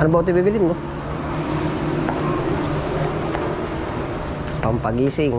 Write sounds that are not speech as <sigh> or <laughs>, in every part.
Ano ba ito bibilin mo? Pampagising.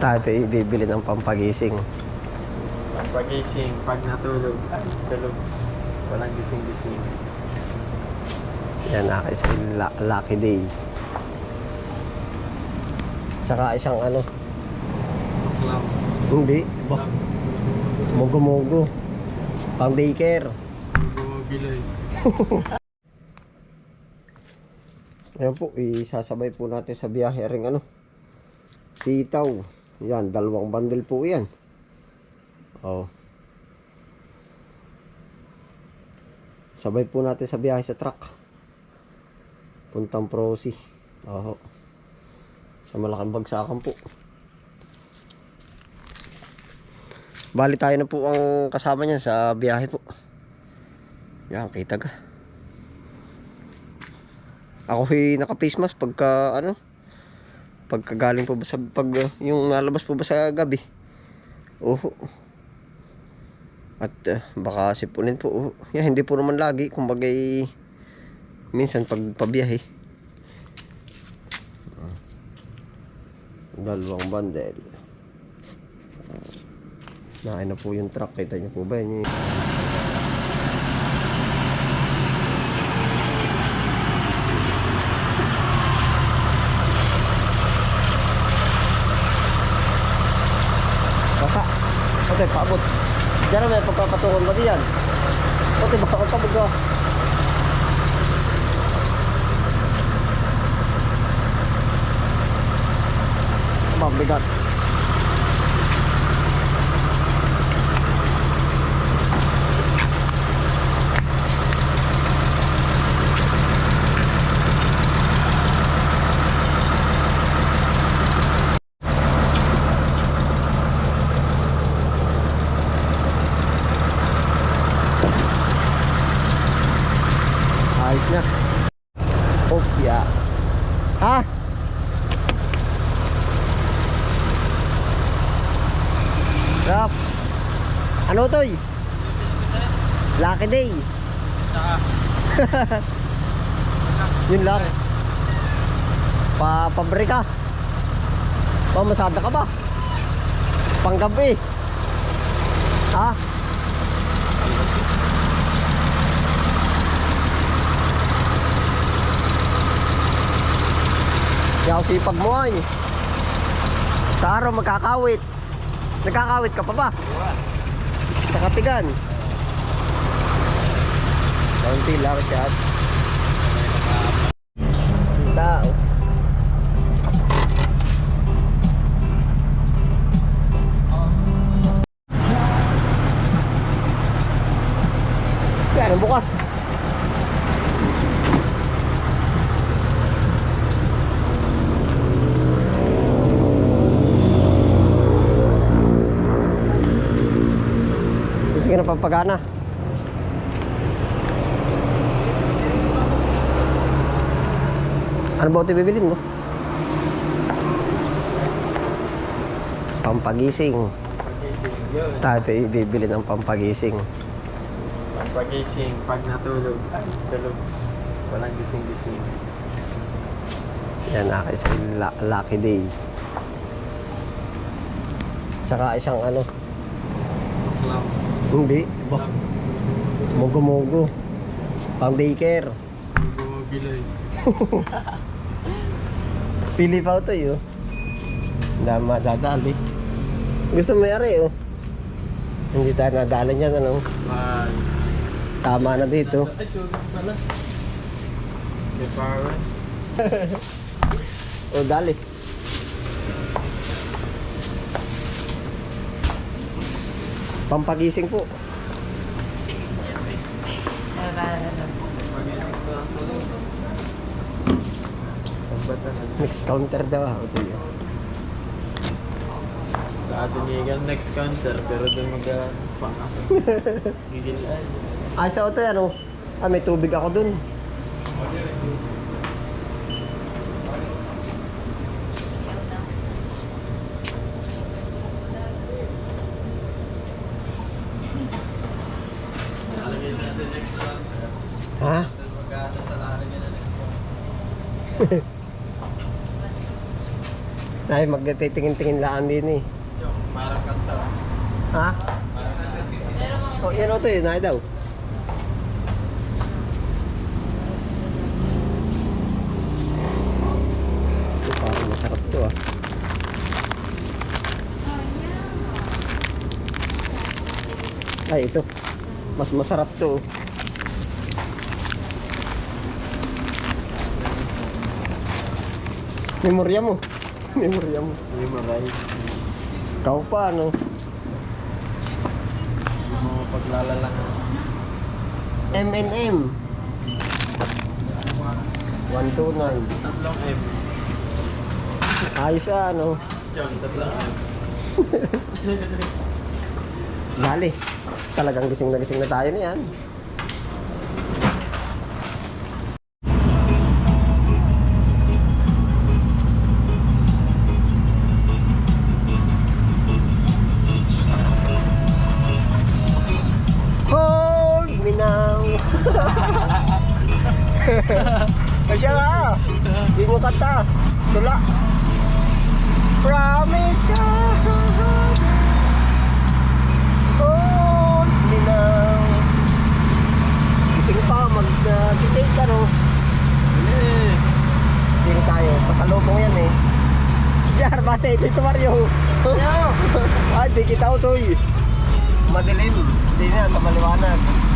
Tayo bibili ng pampagising. Pagising, pag natulog, ay, tulog. Walang gising-gising. Yan akin sa lucky day. Saka isang ano, Tuklam. hindi, iba, mogo-mogo. Pang daycare. Bumabilay. <laughs> Ayan po, isasabay po natin sa biyahe ring ano. Sitaw. Yan, dalawang bundle po yan. Oh. Sabay po natin sa biyahe sa truck. Puntang Prosi. Oh. Sa malaking bagsakan po. Bali tayo na po ang kasama niyan sa biyahe po. Yan, kita ka. Ako ay naka-face mask pagka ano pagka galing po ba sa pag uh, yung nalabas po ba sa gabi. Oo. At uh, baka sipunin po. Oh. Yeah, hindi po naman lagi kumbaga minsan pag pabiyahe. Ah. Dalawang bundle. Uh, Nain na po yung truck. Kita niyo po ba? Yan yung Basa. Ote, paabot. Diyan may pagpapatungan ba diyan? Ote, baka ka pabog Mabigat. Ayos na. Opya. Ha? Rap. Ano to? Lucky day. <laughs> Yun lang. Pa pabrika. Pamasada ka ba? Panggabi. Ha? Kaya ako sipag mo ay. Sa araw magkakawit. Nagkakawit ka pa ba? Sa katigan. Kaunti lang siya. Tao. Yan, bukas. Hindi ka na papagana. Ano ba ito bibilin mo? Pampagising. Tayo bibili ng pampagising. Pagising, pag natulog, ay, tulog. Walang gising-gising. Yan akin sa la- lucky day. Saka isang ano. Hindi, iba, mogo-mogo. Pang daycare. Bumabilay. <laughs> Pili pa ito yun. Hindi madadali. Gusto mo yari oh. Hindi tayo nadali niyan ano. Tama na dito. O <laughs> dali. Pampagising po. Next counter daw ah. Ito yun. Sa atin Eagle next counter, pero doon mag pang Gigil <laughs> ay. Sa auto yan oh. Ah, may tubig ako? Doon Ay, magtitingin-tingin laan din eh. Parang kanta. Ha? Parang kanta. Oh, yan o to yun, ay daw. Ito, parang masarap to ah. Ay, ito. Mas masarap to. Memorya mo. Memorya mo. Memorize. Ikaw pa, ano? Yung mga paglalalang. M&M. 129. Tatlong M. Ayos ah, ano? Chong, tatlong M. <laughs> Dali. Talagang gising na gising na tayo niyan. Kanta. Tula. Promise you. Hold me now. Gising pa, mag-gising ka no. Gising tayo, pasalubong yan eh. Jar, bate, dito Mario. Ay, di kita utoy. Madilim. Hindi na, sa maliwanag.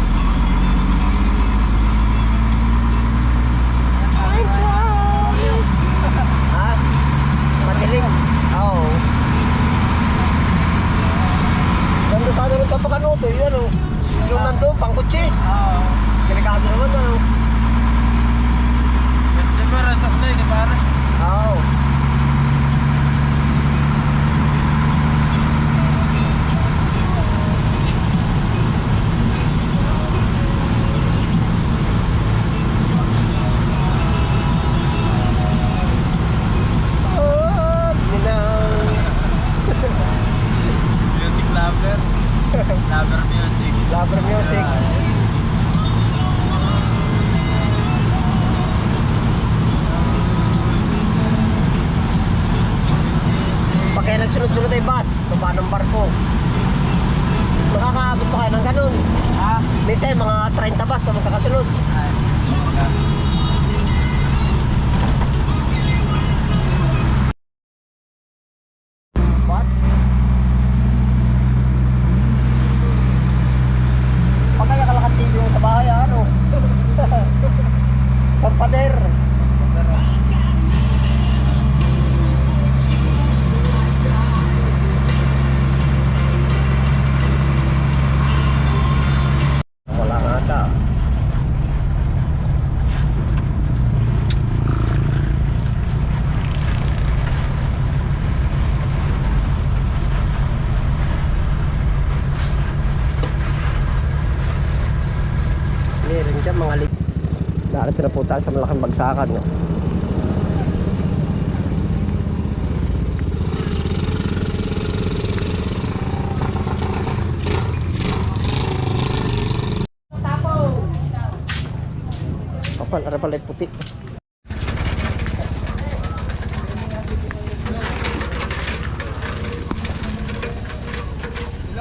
Nagsunod-sunod ay bus, baba ng barko. Makakaabot pa kayo ng ganun. Ha? Minsan mga 30 bus na magkakasunod. Ay. Mga lik. Darating na po tayo sa malaking bagsakan. No? Kapal, ara pala yung puti.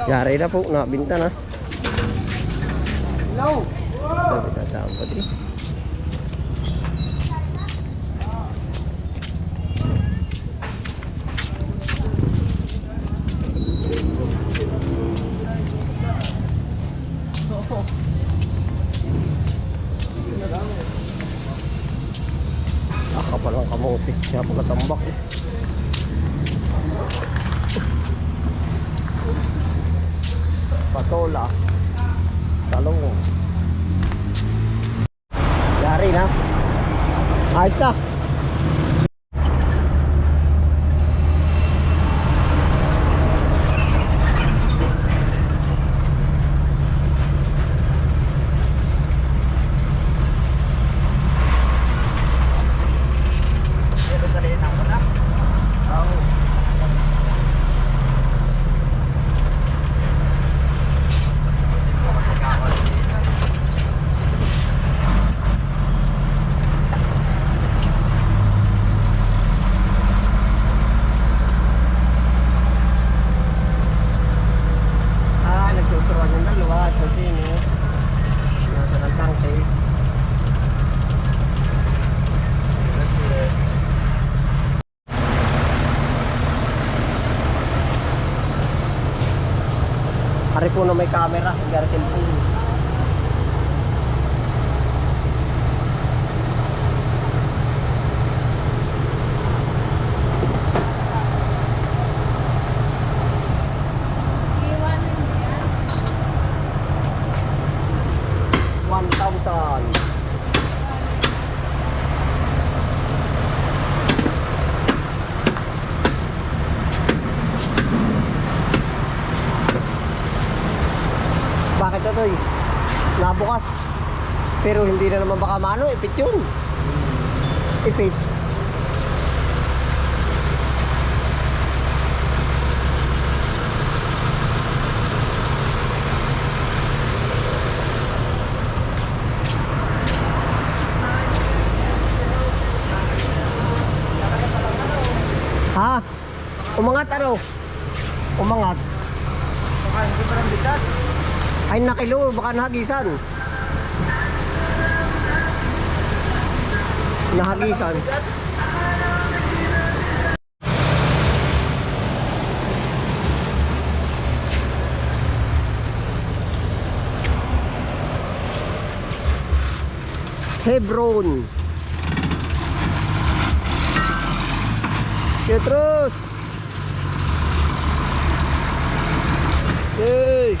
Yari na po, nakabinta na. No! Ka tao pa di. Ah, kapal ang kamote. Siya pala tambak eh. Patola. Talong. Yari na. Ayos na. Dito sa linang mo na. Oo. Ari po na may camera, hindi cellphone. One thousand. Bakit ito eh? Nabukas. Pero hindi na naman baka mano, ipit yun. Ipit. Ha? Umangat ano? Umangat. Baka hindi pa ng bigat. Ay nakilo, baka nahagisan. Nahagisan. Hebron. Petrus. Yay!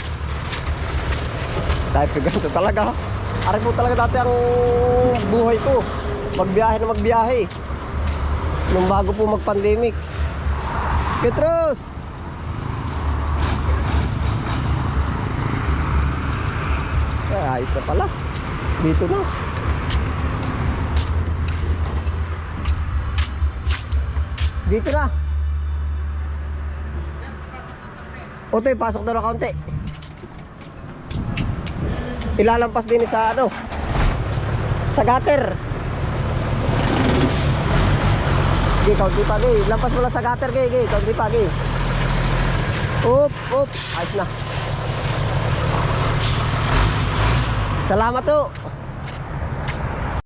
Dahil ganito talaga. Ari po talaga dati ang buhay ko. Magbiyahe na magbiyahe. Nung bago po mag-pandemic. Petrus! Ay, ayos na pala. Dito na. Dito na. Otoy, pasok na ng kaunti. Ilalampas din sa ano sa gutter. Gi, kaunti pa gi. Lampas mo lang sa gutter gi, gi. Kaunti pa gi. Up, up. Ayos na. Salamat to.